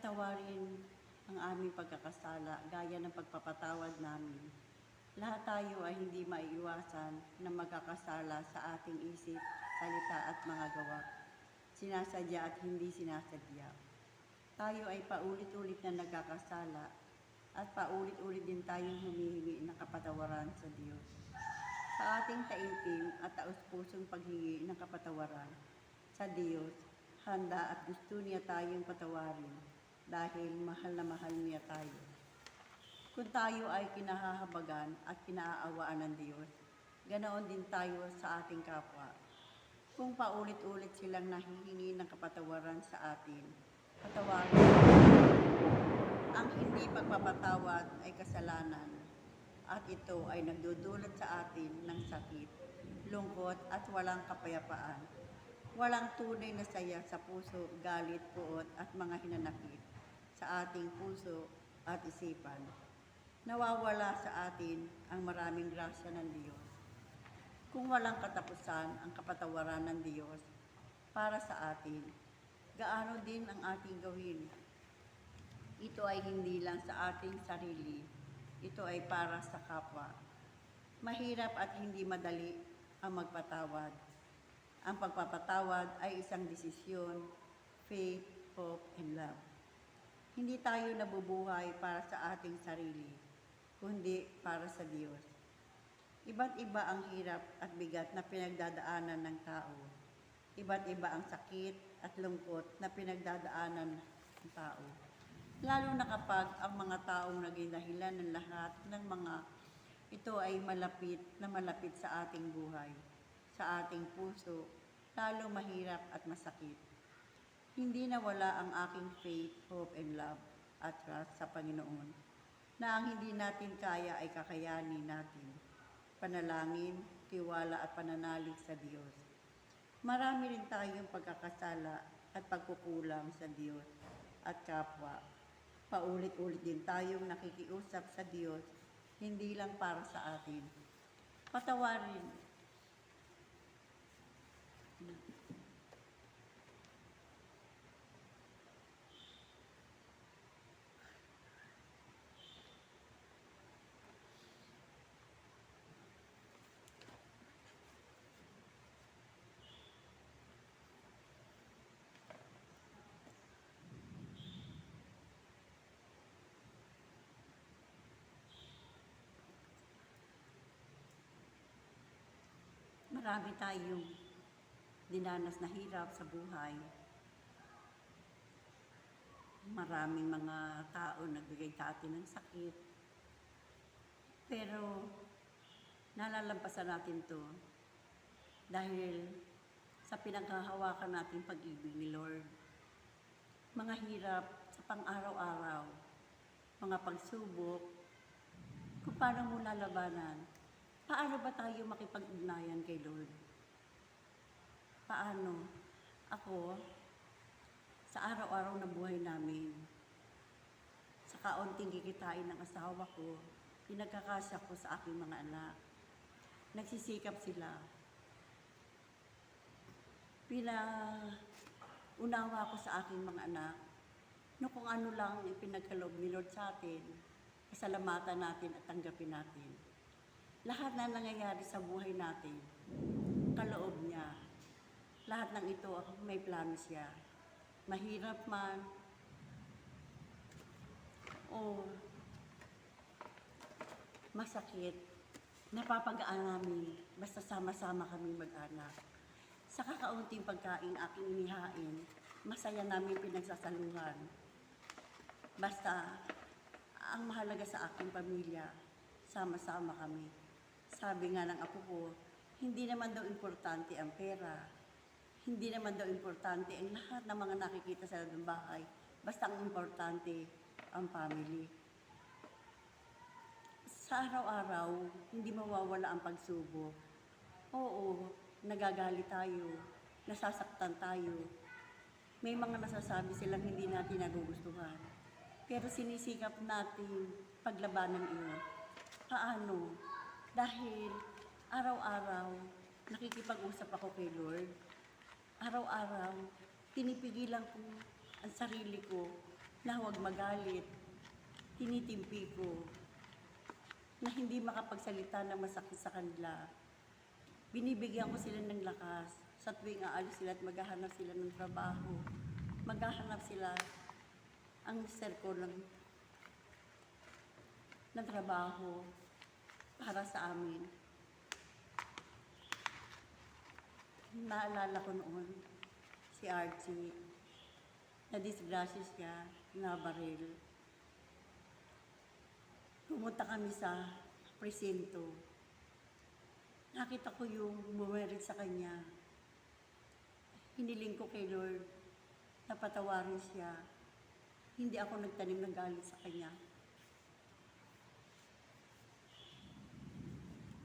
Patawarin ang aming pagkakasala gaya ng pagpapatawad namin. Lahat tayo ay hindi maiiwasan na magkakasala sa ating isip, salita at mga gawa. Sinasadya at hindi sinasadya. Tayo ay paulit-ulit na nagkakasala at paulit-ulit din tayong humihingi ng kapatawaran sa Diyos. Sa ating taimtim at taus-pusong paghingi ng kapatawaran sa Diyos, handa at gusto niya tayong patawarin dahil mahal na mahal niya tayo. Kung tayo ay kinahahabagan at kinaaawaan ng Diyos, ganoon din tayo sa ating kapwa. Kung paulit-ulit silang nahihingi ng kapatawaran sa atin, patawarin ang hindi pagpapatawad ay kasalanan at ito ay nagdudulot sa atin ng sakit, lungkot at walang kapayapaan. Walang tunay na saya sa puso, galit, puot at mga hinanakit sa ating puso at isipan. Nawawala sa atin ang maraming grasya ng Diyos. Kung walang katapusan ang kapatawaran ng Diyos para sa atin, gaano din ang ating gawin ito ay hindi lang sa ating sarili, ito ay para sa kapwa. Mahirap at hindi madali ang magpatawad. Ang pagpapatawad ay isang desisyon, faith, hope, and love. Hindi tayo nabubuhay para sa ating sarili, kundi para sa Diyos. Iba't iba ang hirap at bigat na pinagdadaanan ng tao. Iba't iba ang sakit at lungkot na pinagdadaanan ng tao. Lalo na kapag ang mga taong naging dahilan ng lahat ng mga ito ay malapit na malapit sa ating buhay, sa ating puso, lalo mahirap at masakit. Hindi nawala ang aking faith, hope, and love at trust sa Panginoon na ang hindi natin kaya ay kakayanin natin. Panalangin, tiwala at pananalig sa Diyos. Marami rin tayong pagkakasala at pagkukulang sa Diyos at kapwa. Paulit-ulit din tayong nakikiusap sa Diyos, hindi lang para sa atin. Patawarin. Marami tayong dinanas na hirap sa buhay. Maraming mga tao nagbigay sa atin ng sakit. Pero nalalampasan natin to dahil sa pinaghahawakan natin pag-ibig ni Lord. Mga hirap sa pang-araw-araw, mga pagsubok, kung paano mo lalabanan, paano ba tayo makipag-ugnayan kay Lord? Paano? Ako, sa araw-araw na buhay namin, sa kaunting kikitain ng asawa ko, pinagkakasya ko sa aking mga anak. Nagsisikap sila. Pinaunawa ko sa aking mga anak no kung ano lang ipinagkaloob ni Lord sa atin, pasalamatan natin at tanggapin natin. Lahat na nangyayari sa buhay natin, kaloob niya. Lahat ng ito, may plano siya. Mahirap man, o masakit, napapagaan namin basta sama-sama kami mag-anak. Sa kakaunting pagkain aking inihain, masaya namin pinagsasaluhan. Basta, ang mahalaga sa aking pamilya, sama-sama kami. Sabi nga ng apo ko, hindi naman daw importante ang pera. Hindi naman daw importante ang lahat ng mga nakikita sa loob ng bahay. Basta ang importante, ang family. Sa araw-araw, hindi mawawala ang pagsubok. Oo, nagagalit tayo, nasasaktan tayo. May mga nasasabi silang hindi natin nagugustuhan. Pero sinisikap natin paglabanan iyon. Paano? Dahil araw-araw, nakikipag-usap ako kay Lord. Araw-araw, pinipigilan ko ang sarili ko na huwag magalit. Tinitimpi ko na hindi makapagsalita ng masakit sa kanila. Binibigyan ko sila ng lakas sa tuwing aalis sila at maghahanap sila ng trabaho. Maghahanap sila ang mister ng, ng trabaho para sa amin. Naalala ko noon si Archie na disgrasya siya na baril. Pumunta kami sa presinto. Nakita ko yung bumerit sa kanya. Hiniling ko kay Lord na patawarin siya. Hindi ako nagtanim ng galit sa kanya.